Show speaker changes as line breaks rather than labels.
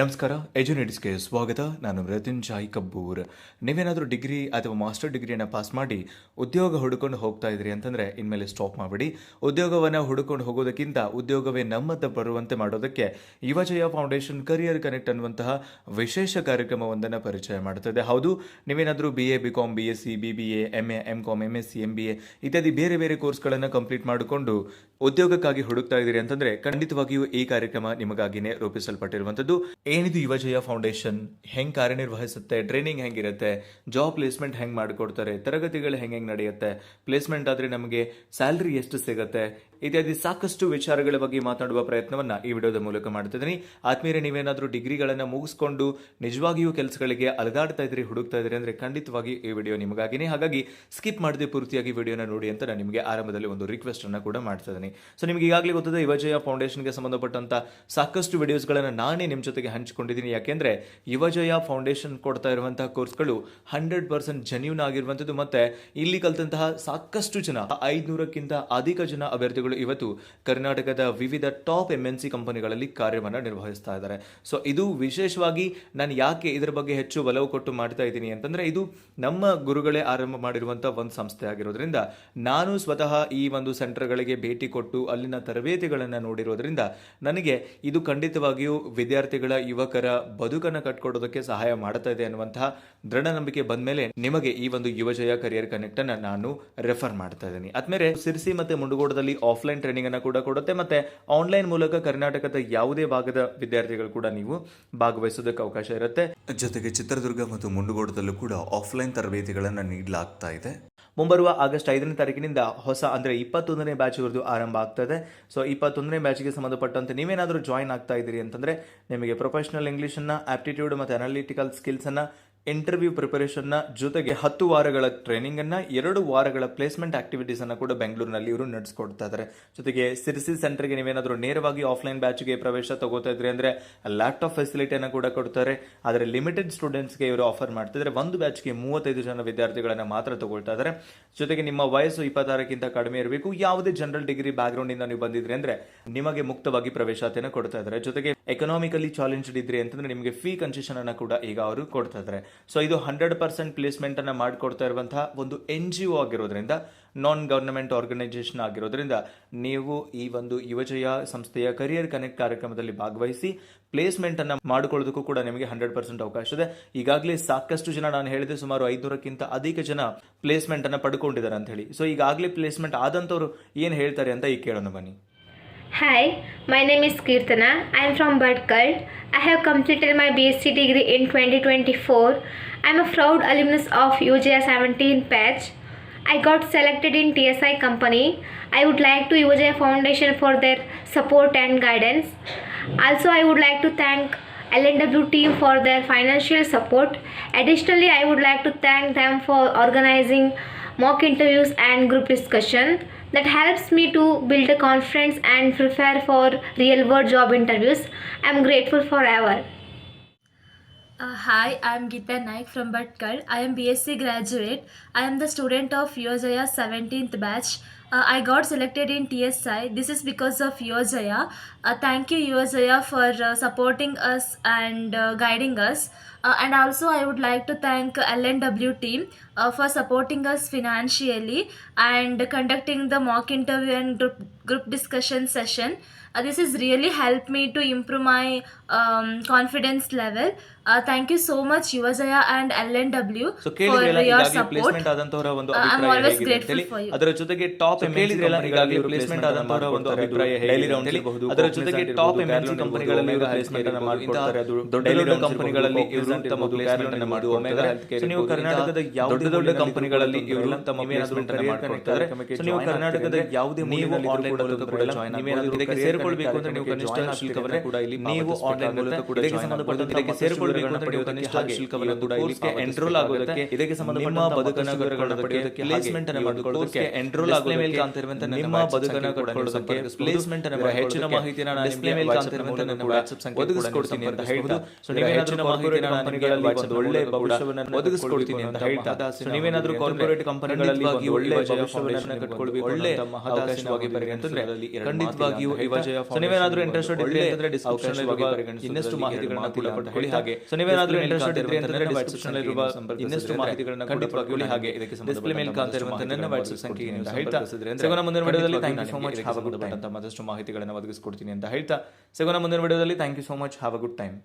ನಮಸ್ಕಾರ ಎಜುನೇಟ್ಸ್ಗೆ ಸ್ವಾಗತ. ನಾನು ಮೃತ್ಯುಂಜಾಯ್ ಕಬ್ಬೂರ್. ನೀವೇನಾದರೂ ಡಿಗ್ರಿ ಅಥವಾ ಮಾಸ್ಟರ್ ಡಿಗ್ರಿಯನ್ನು ಪಾಸ್ ಮಾಡಿ ಉದ್ಯೋಗ ಹುಡುಕೊಂಡು ಹೋಗ್ತಾ ಇದ್ರಿ ಅಂತಂದರೆ ಇನ್ಮೇಲೆ ಸ್ಟಾಪ್ ಮಾಡಿಬಿಡಿ. ಉದ್ಯೋಗವನ್ನು ಹುಡುಕೊಂಡು ಹೋಗೋದಕ್ಕಿಂತ ಉದ್ಯೋಗವೇ ನಮ್ಮತ್ತ ಬರುವಂತೆ ಮಾಡೋದಕ್ಕೆ ಯುವಜಯ ಫೌಂಡೇಶನ್ ಕರಿಯರ್ ಕನೆಕ್ಟ್ ಅನ್ನುವಂತಹ ವಿಶೇಷ ಕಾರ್ಯಕ್ರಮವೊಂದನ್ನು ಪರಿಚಯ ಮಾಡುತ್ತದೆ ಹೌದು, ನೀವೇನಾದರೂ B A B Com B S C B B A M A M Com M S C M B A ಇತ್ಯಾದಿ ಬೇರೆ ಬೇರೆ ಕೋರ್ಸ್ಗಳನ್ನು ಕಂಪ್ಲೀಟ್ ಮಾಡಿಕೊಂಡು ಉದ್ಯೋಗಕ್ಕಾಗಿ ಹುಡುಕ್ತಾ ಇದ್ದೀರಿ ಅಂತಂದರೆ ಖಂಡಿತವಾಗಿಯೂ ಈ ಕಾರ್ಯಕ್ರಮ ನಿಮಗಾಗಿಯೇ ರೂಪಿಸಲ್ಪಟ್ಟಿರುವಂತದ್ದು ಏನಿದು ಯುವಜಯ ಫೌಂಡೇಶನ್? ಹೆಂಗೆ ಕಾರ್ಯನಿರ್ವಹಿಸುತ್ತೆ? ಟ್ರೈನಿಂಗ್ ಹೆಂಗಿರುತ್ತೆ? ಜಾಬ್ ಪ್ಲೇಸ್ಮೆಂಟ್ ಹೆಂಗೆ ಮಾಡಿಕೊಡ್ತಾರೆ? ತರಗತಿಗಳು ಹೆಂಗೆ ಹೆಂಗೆ ನಡೆಯುತ್ತೆ? ಪ್ಲೇಸ್ಮೆಂಟ್ ಆದರೆ ನಮಗೆ ಸ್ಯಾಲ್ರಿ ಎಷ್ಟು ಸಿಗುತ್ತೆ? ಇತ್ಯಾದಿ ಸಾಕಷ್ಟು ವಿಚಾರಗಳ ಬಗ್ಗೆ ಮಾತನಾಡುವ ಪ್ರಯತ್ನವನ್ನು ಈ ವಿಡಿಯೋದ ಮೂಲಕ ಮಾಡ್ತಿದ್ದೀನಿ. ಆತ್ಮೀಯರೇ, ನೀವೇನಾದರೂ ಡಿಗ್ರಿಗಳನ್ನು ಮುಗಿಸ್ಕೊಂಡು ನಿಜವಾಗಿಯೂ ಕೆಲಸಗಳಿಗೆ ಅಲಗಾಡ್ತಾ ಇದ್ರಿ, ಹುಡುಕ್ತಾ ಇದ್ರಿ ಅಂದರೆ ಖಂಡಿತವಾಗಿ ಈ ವಿಡಿಯೋ ನಿಮಗಾಗಿನೇ. ಹಾಗಾಗಿ ಸ್ಕಿಪ್ ಮಾಡದೆ ಪೂರ್ತಿಯಾಗಿ ವಿಡಿಯೋನ ನೋಡಿ ಅಂತ ನಾನು ನಿಮಗೆ ಆರಂಭದಲ್ಲಿ ಒಂದು ರಿಕ್ವೆಸ್ಟ್ ಅನ್ನ ಕೂಡ ಮಾಡ್ತಾ ಇದ್ದೀನಿ ಸೊ ನಿಮಗೆ ಈಗಾಗಲೇ ಗೊತ್ತದೆ, ಯುವಜಯ ಫೌಂಡೇಶನ್ಗೆ ಸಂಬಂಧಪಟ್ಟಂತ ಸಾಕಷ್ಟು ವಿಡಿಯೋಸ್ಗಳನ್ನು ನಾನೇ ನಿಮ್ಮ ಜೊತೆಗೆ ಹಂಚಿಕೊಂಡಿದ್ದೀನಿ. ಯಾಕೆಂದರೆ ಯುವಜಯ ಫೌಂಡೇಶನ್ ಕೊಡ್ತಾ ಇರುವಂತಹ ಕೋರ್ಸ್ಗಳು ಹಂಡ್ರೆಡ್ ಪರ್ಸೆಂಟ್ ಜೆನ್ಯೂನ್ ಆಗಿರುವಂಥದ್ದು ಮತ್ತು ಇಲ್ಲಿ ಕಲಿತಂತಹ ಸಾಕಷ್ಟು ಜನ, ಐದುನೂರಕ್ಕಿಂತ ಅಧಿಕ ಜನ ಅಭ್ಯರ್ಥಿಗಳು ಇವತ್ತು ಕರ್ನಾಟಕದ ವಿವಿಧ ಟಾಪ್ ಎಂ ಎನ್ ಸಿ ಕಂಪನಿಗಳಲ್ಲಿ ಕಾರ್ಯವನ್ನು ನಿರ್ವಹಿಸ್ತಾ ಇದ್ದಾರೆ. ಸೊ ಇದು ವಿಶೇಷವಾಗಿ ನಾನು ಯಾಕೆ ಇದರ ಬಗ್ಗೆ ಹೆಚ್ಚು ಒಲವು ಕೊಟ್ಟು ಮಾಡ್ತಾ ಇದ್ದೀನಿ ಅಂತಂದರೆ ಇದು ನಮ್ಮ ಗುರುಗಳೇ ಆರಂಭ ಮಾಡಿರುವಂಥ ಒಂದು ಸಂಸ್ಥೆ ಆಗಿರೋದ್ರಿಂದ ನಾನು ಸ್ವತಃ ಈ ಒಂದು ಸೆಂಟರ್ಗಳಿಗೆ ಭೇಟಿ ಕೊಟ್ಟು ಅಲ್ಲಿನ ತರಬೇತಿಗಳನ್ನು ನೋಡಿರೋದ್ರಿಂದ ನನಗೆ ಇದು ಖಂಡಿತವಾಗಿಯೂ ವಿದ್ಯಾರ್ಥಿಗಳ ಯುವಕರ ಬದುಕನ್ನು ಕಟ್ಕೊಡೋದಕ್ಕೆ ಸಹಾಯ ಮಾಡ್ತಾ ಇದೆ ಅನ್ನುವಂತಹ ದೃಢ ನಂಬಿಕೆ ಬಂದ ಮೇಲೆ ನಿಮಗೆ ಈ ಒಂದು ಯುವಜಯ ಕರಿಯರ್ ಕನೆಕ್ಟ್ ಅನ್ನ ನಾನು ರೆಫರ್ ಮಾಡ್ತಾ ಇದ್ದೀನಿ. ಆದ್ಮೇಲೆ ಸಿರ್ಸಿ ಮತ್ತೆ ಮುಂಡಗೋಡದಲ್ಲಿ ಆಫ್ಲೈನ್ ಟ್ರೈನಿಂಗ್ ಅನ್ನ ಕೂಡ ಕೊಡುತ್ತೆ ಮತ್ತೆ ಆನ್ಲೈನ್ ಮೂಲಕ ಕರ್ನಾಟಕದ ಯಾವುದೇ ಭಾಗದ ವಿದ್ಯಾರ್ಥಿಗಳು ಕೂಡ ನೀವು ಭಾಗವಹಿಸೋದಕ್ಕೆ ಅವಕಾಶ ಇರುತ್ತೆ. ಜೊತೆಗೆ ಚಿತ್ರದುರ್ಗ ಮತ್ತು ಮುಂಡಗೋಡದಲ್ಲೂ ಕೂಡ ಆಫ್ಲೈನ್ ತರಬೇತಿಗಳನ್ನು ನೀಡಲಾಗ್ತಾ ಇದೆ. ಮುಂಬರುವ ಆಗಸ್ಟ್ ಐದನೇ ತಾರೀಕಿನಿಂದ ಹೊಸ ಅಂದರೆ ಇಪ್ಪತ್ತೊಂದನೇ ಬ್ಯಾಚ್ ಇವರದು ಆರಂಭ ಆಗ್ತದೆ ಸೊ ಇಪ್ಪತ್ತೊಂದನೇ ಬ್ಯಾಚ್ಗೆ ಸಂಬಂಧಪಟ್ಟಂತೆ ನೀವೇನಾದರೂ ಜಾಯಿನ್ ಆಗ್ತಾ ಇದ್ದೀರಿ ಅಂತಂದ್ರೆ ನಿಮಗೆ ಪ್ರೊಫೆಷನಲ್ ಇಂಗ್ಲೀಷನ್ನು ಆಪ್ಟಿಟ್ಯೂಡ್ ಮತ್ತು ಅನಾಲಿಟಿಕಲ್ ಸ್ಕಿಲ್ಸನ್ನು ಇಂಟರ್ವ್ಯೂ ಪ್ರಿಪರೇಷನ್ನ ಜೊತೆಗೆ ಹತ್ತು ವಾರಗಳ ಟ್ರೈನಿಂಗ್ ಅನ್ನ, ಎರಡು ವಾರಗಳ ಪ್ಲೇಸ್ಮೆಂಟ್ ಆಕ್ಟಿವಿಟೀಸ್ ಅನ್ನ ಕೂಡ ಬೆಂಗಳೂರಿನಲ್ಲಿ ಇವರು ನಡೆಸ್ಕೊಡ್ತಾ ಇದ್ದಾರೆ ಜೊತೆಗೆ ಸಿರಿಸಿ ಸೆಂಟರ್ಗೆ ನೀವೇನಾದರೂ ನೇರವಾಗಿ ಆಫ್ಲೈನ್ ಬ್ಯಾಚ್ಗೆ ಪ್ರವೇಶ ತಗೋತಾ ಇದ್ರಿ ಅಂದ್ರೆ ಲ್ಯಾಪ್ಟಾಪ್ ಫೆಸಿಲಿಟಿಯನ್ನು ಕೂಡ ಕೊಡ್ತಾರೆ. ಆದರೆ ಲಿಮಿಟೆಡ್ ಸ್ಟೂಡೆಂಟ್ಸ್ಗೆ ಇವರು ಆಫರ್ ಮಾಡ್ತಿದ್ರೆ ಒಂದು ಬ್ಯಾಚ್ಗೆ ಮೂವತ್ತೈದು ಜನ ವಿದ್ಯಾರ್ಥಿಗಳನ್ನ ಮಾತ್ರ ತಗೊಳ್ತಾ ಇದ್ದಾರೆ ಜೊತೆಗೆ ನಿಮ್ಮ ವಯಸ್ಸು ಇಪ್ಪತ್ತಾರಕ್ಕಿಂತ ಕಡಿಮೆ ಇರಬೇಕು. ಯಾವುದೇ ಜನರಲ್ ಡಿಗ್ರಿ ಬ್ಯಾಕ್ಗ್ರೌಂಡ್ ಇಂದ ನೀವು ಬಂದಿದ್ರಿ ಅಂದ್ರೆ, ನಿಮಗೆ ಮುಕ್ತವಾಗಿ ಪ್ರವೇಶಾತಿಯನ್ನು ಕೊಡ್ತಾ ಇದ್ದಾರೆ ಜೊತೆಗೆ ಎಕನಾಮಿಕಲಿ ಚಾಲೆಂಜ್ಡ್ ಇದ್ರಿ ಅಂತಂದ್ರೆ, ನಿಮಗೆ ಫೀ ಕನ್ಸೆಷನ್ ಅನ್ನು ಕೂಡ ಈಗ ಅವರು ಕೊಡ್ತಾ ಇದ್ದಾರೆ ಸೊ ಇದು ಹಂಡ್ರೆಡ್ ಪರ್ಸೆಂಟ್ ಪ್ಲೇಸ್ಮೆಂಟ್ ಅನ್ನ ಮಾಡಿಕೊಡ್ತಾ ಇರುವಂತಹ ಒಂದು ಎನ್ ಜಿ ಒ ಆಗಿರೋದ್ರಿಂದ ನಾನ್ ಗವರ್ನಮೆಂಟ್ ಆರ್ಗನೈಸೇಷನ್ ಆಗಿರೋದ್ರಿಂದ, ನೀವು ಈ ಒಂದು ಯುವಜಯ ಸಂಸ್ಥೆಯ ಕರಿಯರ್ ಕನೆಕ್ಟ್ ಕಾರ್ಯಕ್ರಮದಲ್ಲಿ ಭಾಗವಹಿಸಿ ಪ್ಲೇಸ್ಮೆಂಟ್ ಅನ್ನ ಮಾಡಿಕೊಳ್ಳೋದಕ್ಕೂ ಕೂಡ ನಿಮಗೆ ಹಂಡ್ರೆಡ್ ಪರ್ಸೆಂಟ್ ಅವಕಾಶ ಇದೆ. ಈಗಾಗಲೇ ಸಾಕಷ್ಟು ಜನ ನಾನು ಹೇಳಿದೆ, ಸುಮಾರು ಐದುನೂರಕ್ಕಿಂತ ಅಧಿಕ ಜನ ಪ್ಲೇಸ್ಮೆಂಟ್ ಅನ್ನ ಪಡ್ಕೊಂಡಿದ್ದಾರೆ ಅಂತ ಹೇಳಿ. ಸೊ ಈಗಾಗಲೇ ಪ್ಲೇಸ್ಮೆಂಟ್ ಆದಂತವ್ರು ಏನು ಹೇಳ್ತಾರೆ ಅಂತ ಈಗ ಕೇಳೋಣ ಬನ್ನಿ.
Hi, my name is Kirtana. I am from Badkal. I have completed my BSc degree in 2024. I am a proud alumnus of UJA 17 batch. I got selected in TSI company. I would like to UJA Foundation for their support and guidance. Also, I would like to thank LNW team for their financial support. Additionally, I would like to thank them for organizing mock interviews and group discussion that helps me to build a confidence and prepare for real world job interviews. I'm grateful forever.
Uh, hi, I am Geeta Naik from Bhatkal. I am BSc graduate. I am the student of Yojaya 17th batch. Uh, I got selected in TSI. This is because of Yojaya. Uh, thank you, Yojaya, for uh, supporting us and uh, guiding us. Uh, and also, I would like to thank LNW team uh, for supporting us financially and conducting the mock interview and group, group discussion session. Uh, this has really helped me to improve my um, confidence level. Uh, thank you so much, Yuvajaya and LNW
so
for
ಕೇಳಿದ್ರಲ್ಲ
your
ಈಗಾಗಲೇ
support.
Placement ಆದಂತವರ ಒಂದು
Uh, I'm
ಅಭಿಪ್ರಾಯ
always
ಹೇಗಿದೆ ಅಂತ
grateful
ಹೇಳಿ
for you.
ಅದರ ಜೊತೆಗೆ top M ಕೇಳಿದ್ರಲ್ಲ ಈಗಾಗಲೇ ಆದಂತಹ ಒಂದು ಅಭಿಪ್ರಾಯ ಅದರ ಜೊತೆಗೆ ಟಾಪ್ ಕಂಪನಿಗಳಲ್ಲಿ ಇವರು ಪ್ಲೇಸ್ಮೆಂಟ್ ಅನ್ನು ಮಾಡ್ಕೊಡ್ತಾರೆ. ಅದು ದೊಡ್ಡ ದೊಡ್ಡ ಕಂಪನಿಗಳಲ್ಲಿ ಅನ್ನು ಮಾಡುವ ಸೊ ನೀವು ಕರ್ನಾಟಕದ ಯಾವುದೇ ದೊಡ್ಡ ಕಂಪನಿಗಳಲ್ಲಿ ಅನ್ನು ಮಾಡ್ಕೊಡ್ತಾರೆ. ಸೊ ನೀವು ಕರ್ನಾಟಕದ ಯಾವುದೇ ನೀವು ಆನ್ಲೈನ್ ಮೂಲಕ ಕೂಡ ನೀವೇನಾದರೂ ಇದಕ್ಕೆ ಸೇರಿಕೊಳ್ಬೇಕು ಅಂದ್ರೆ ನೀವು ಕನಿಷ್ಠ ಶುಲ್ಕವನ್ನ ಕೂಡ ಇಲ್ಲಿ ನೀವು ಆನ್ಲೈನ್ ಮೂಲಕ ಕೂಡ ಇದಕ್ಕೆ ಸಂಬಂಧಪಟ್ಟಂತೆ ಇದಕ್ಕೆ ಅಂತ ನೀವು ಕನಿಷ್ಠ ಶುಲ್ಕವನ್ನು ಕೂಡ ಇಲ್ಲಿ ಎನ್ರೋಲ್ ಆಗೋದಕ್ಕೆ ಇದಕ್ಕೆ ಸಂಬಂಧಪಟ್ಟ ಬದುಕನ್ನ ಪಡೆಯೋದಕ್ಕೆ ಪ್ಲೇಸ್ಮೆಂಟ್ ಅನ್ನು ಮಾಡಿಕೊಳ್ಳೋದಕ್ಕೆ ಎನ್ರೋಲ್ ಆಗೋದಕ್ಕೆ ಕಾಣ್ತಿರುವಂತ ನಿಮ್ಮ ಬದುಕನ್ನು ಕಟ್ಕೊಳ್ಳೋದಕ್ಕೆ ಪ್ಲೇಸ್ಮೆಂಟ್ ಅನ್ನು ಹೆಚ್ಚಿನ ಮಾಹಿತಿನ ನಾನು ಡಿಸ್ಪ್ಲೇ ಮೇಲೆ ಕಾಣ್ತಿರುವಂತ ನನ್ನ ವಾಟ್ಸ್ಆಪ್ ಸಂಖ್ಯೆ ಒದಗಿಸ್ಕೊಡ್ತೀನಿ ಅಂತ ಹೇಳ್ತಾ. ಸೊ ನೀವೇನಾದ್ರೂ ಮಾಹಿತಿನ ನಿಮಗೆ ಒಂದು ಒಳ್ಳೆ ಭವಿಷ್ಯವನ್ನು ಒದಗಿಸ್ಕೊಡ್ತೀನಿ ಅಂತ ಹೇಳ್ತಾ. ಸೊ ನೀವೇನಾದ್ರೂ ಕಾರ್ಪೊರೇಟ್ ಕಂಪನಿಗಳಲ್ಲಿ ಒಳ್ಳೆ ಭವಿಷ್ಯವನ್ನು ಕಟ್ಕೊಳ್ಬೇಕು ಒಳ್ಳೆ ಅವಕಾಶವಾಗಿ ಪರಿಗಣಿಸಿದ್ರೆ ಖಂಡಿತವಾಗಿಯೂ ಈ ವಿಜಯ ಸೊ ನೀವೇನಾದ್ರೂ ಇಂಟ್ರೆಸ್ಟೆಡ್ ಇದ್ರೆ ಅಂತಂದ್ರೆ ಡಿಸ್ಕ್ರಿಪ್ಷನ್ ಇನ್ನಷ್ಟು ಮಾಹಿತಿಗಳನ್ನ ಕೂಡ ಪಡ್ಕೊಳ್ಳಿ ಹಾಗೆ ಸೊ ನೀವೇನಾದ್ರೂ ಇಂಟ್ರೆಸ್ಟೆಡ್ ಇದ್ರೆ ಅಂತಂದ್ರೆ ಡಿಸ್ಕ್ರಿಪ್ಷನ್ ಇರುವ ಇನ್ನಷ್ಟು ಮಾಹಿತಿಗಳನ್ನ ಖಂಡಿತವಾಗಿಯೂ ಹಾಗೆ ಇದಕ್ಕೆ ಡಿಸ್ಪ್ಲೇ ಮೇಲೆ ಕಾಣ್ತಿರುವಂತ ನನ್ನ ವಾಟ್ಸ್ಆಪ್ ಸಂಖ್ಯೆಗೆ ನೀವು ಹೇಳ್ತಾ ಸಿಗೋಣ ಮುಂದಿನ ವಿಡಿಯೋದಲ್ಲಿ thank you so much have good time ಅಂತ ಮತ್ತಷ್ಟು ಮಾಹಿತಿಗಳನ್ನು ಒದಗಿಸ್ಕೊಡ್ತೀನಿ ಅಂತ ಹೇಳ್ತಾ ಸಿಗೋಣ ಮುಂದಿನ ವಿಡಿಯೋದಲ್ಲಿ thank you so much have a good time